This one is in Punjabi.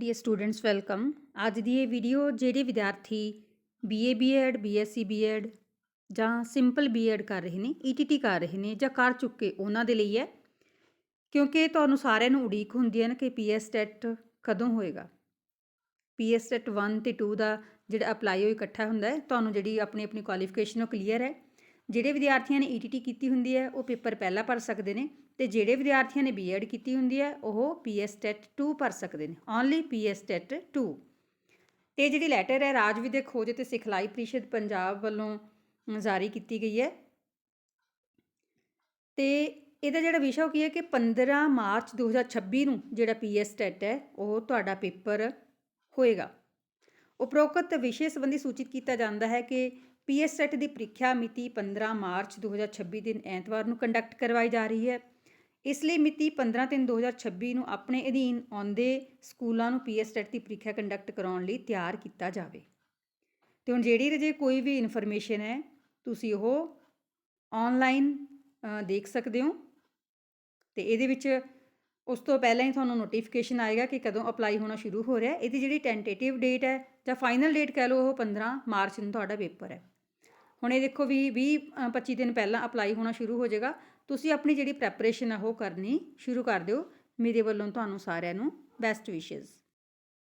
ਡੀਅਰ ਸਟੂਡੈਂਟਸ ਵੈਲਕਮ ਅੱਜ ਦੀ ਇਹ ਵੀਡੀਓ ਜਿਹੜੇ ਵਿਦਿਆਰਥੀ ਬੀਏ ਬੀਐਡ ਬੀਐਸਸੀ ਬੀਐਡ ਜਾਂ ਸਿੰਪਲ ਬੀਐਡ ਕਰ ਰਹੇ ਨੇ ਈਟੀਟੀ ਕਰ ਰਹੇ ਨੇ ਜਾਂ ਕਰ ਚੁੱਕੇ, ਉਹਨਾਂ ਦੇ ਲਈ ਹੈ। ਕਿਉਂਕਿ ਤੁਹਾਨੂੰ ਸਾਰਿਆਂ ਨੂੰ ਉਡੀਕ ਹੁੰਦੀ ਹੈ ਨਾ ਕਿ ਪੀਐਸ ਟੈਟ ਕਦੋਂ ਹੋਏਗਾ। ਪੀਐਸ ਟੈਟ 1 ਤੇ 2 ਦਾ ਜਿਹੜਾ ਅਪਲਾਈ ਉਹ ਇਕੱਠਾ ਹੁੰਦਾ ਹੈ। ਤੁਹਾਨੂੰ ਜਿਹੜੀ ਆਪਣੀ ਆਪਣੀ ਕੁਆਲੀਫਿਕੇਸ਼ਨ ਉਹ ਕਲੀਅਰ ਹੈ। ਜਿਹੜੇ ਵਿਦਿਆਰਥੀਆਂ ਨੇ ਈਟੀਟੀ ਕੀਤੀ ਹੁੰਦੀ ਹੈ, ਉਹ ਪੇਪਰ ਪਹਿਲਾਂ ਭਰ ਸਕਦੇ ਨੇ ਤੇ ਜਿਹੜੇ ਵਿਦਿਆਰਥੀਆਂ ਨੇ ਬੀਐਡ ਕੀਤੀ ਹੁੰਦੀ ਹੈ, ਉਹ ਪੀਐਸ ਟੈਟ 2 ਭਰ ਸਕਦੇ ਨੇ ਓਨਲੀ ਪੀਐਸ ਟੈਟ 2 ਤੇ ਜਿਹੜੀ ਲੈਟਰ ਹੈ, ਰਾਜ ਵਿਦਿਅਕ ਖੋਜ ਤੇ ਸਿਖਲਾਈ ਪ੍ਰੀਸ਼ਦ ਪੰਜਾਬ ਵੱਲੋਂ ਜਾਰੀ ਕੀਤੀ ਗਈ ਹੈ। ਤੇ ਇਹਦਾ ਜਿਹੜਾ ਵਿਸ਼ਾ ਉਹ ਕੀ ਹੈ ਕਿ 15 ਮਾਰਚ 2026 ਨੂੰ ਜਿਹੜਾ ਪੀਐਸ ਟੈਟ ਹੈ, ਉਹ ਤੁਹਾਡਾ ਪੇਪਰ ਹੋਏਗਾ। ਉਪਰੋਕਤ ਵਿਸ਼ੇ ਸੰਬੰਧੀ ਸੂਚਿਤ ਕੀਤਾ ਜਾਂਦਾ ਹੈ ਕਿ ਪੀਐਸ ਟੈਟ ਦੀ ਪ੍ਰੀਖਿਆ ਮਿਤੀ 15 ਮਾਰਚ 2026 ਦਿਨ ਐਤਵਾਰ ਨੂੰ ਕੰਡਕਟ ਕਰਵਾਈ ਜਾ ਰਹੀ ਹੈ। ਇਸ ਲਈ ਮਿਤੀ 15 ਤਿੰਨ 2026 ਨੂੰ ਆਪਣੇ ਅਧੀਨ ਆਉਂਦੇ ਸਕੂਲਾਂ ਨੂੰ ਪੀਐਸ ਟੈਟ ਦੀ ਪ੍ਰੀਖਿਆ ਕੰਡਕਟ ਕਰਾਉਣ ਲਈ ਤਿਆਰ ਕੀਤਾ ਜਾਵੇ। ਤੇ ਹੁਣ ਜਿਹੜੀ ਰਜੇ ਕੋਈ ਵੀ ਇਨਫੋਰਮੇਸ਼ਨ ਹੈ, ਤੁਸੀਂ ਉਹ ਆਨਲਾਈਨ ਦੇਖ ਸਕਦੇ ਹੋ। ਤੇ ਇਹਦੇ ਵਿੱਚ ਉਸ ਤੋਂ ਪਹਿਲਾਂ ਹੀ ਤੁਹਾਨੂੰ ਨੋਟੀਫਿਕੇਸ਼ਨ ਆਏਗਾ ਕਿ ਕਦੋਂ ਅਪਲਾਈ ਹੋਣਾ ਸ਼ੁਰੂ ਹੋ ਰਿਹਾ। ਹੈ ਇਹਦੀ ਜਿਹੜੀ ਟੈਂਟੇਟਿਵ ਡੇਟ ਹੈ ਜਾਂ ਫਾਈਨਲ ਡੇਟ ਕਹਿ ਲਓ ਉਹ 15 ਮਾਰਚ ਨੂੰ ਤੁਹਾਡਾ ਪੇਪਰ ਹੈ। ਹੁਣ ਇਹ ਦੇਖੋ ਵੀ 20 25 ਦਿਨ ਪਹਿਲਾਂ ਅਪਲਾਈ ਹੋਣਾ ਸ਼ੁਰੂ ਹੋ ਜਾਏਗਾ। ਤੁਸੀਂ ਆਪਣੀ ਜਿਹੜੀ ਪ੍ਰੈਪਰੇਸ਼ਨ ਹੈ ਉਹ ਕਰਨੀ ਸ਼ੁਰੂ ਕਰ ਦਿਓ। ਮੇਰੇ ਵੱਲੋਂ ਤੁਹਾਨੂੰ ਸਾਰਿਆਂ ਨੂੰ ਬੈਸਟ ਵਿਸ਼ੇਸ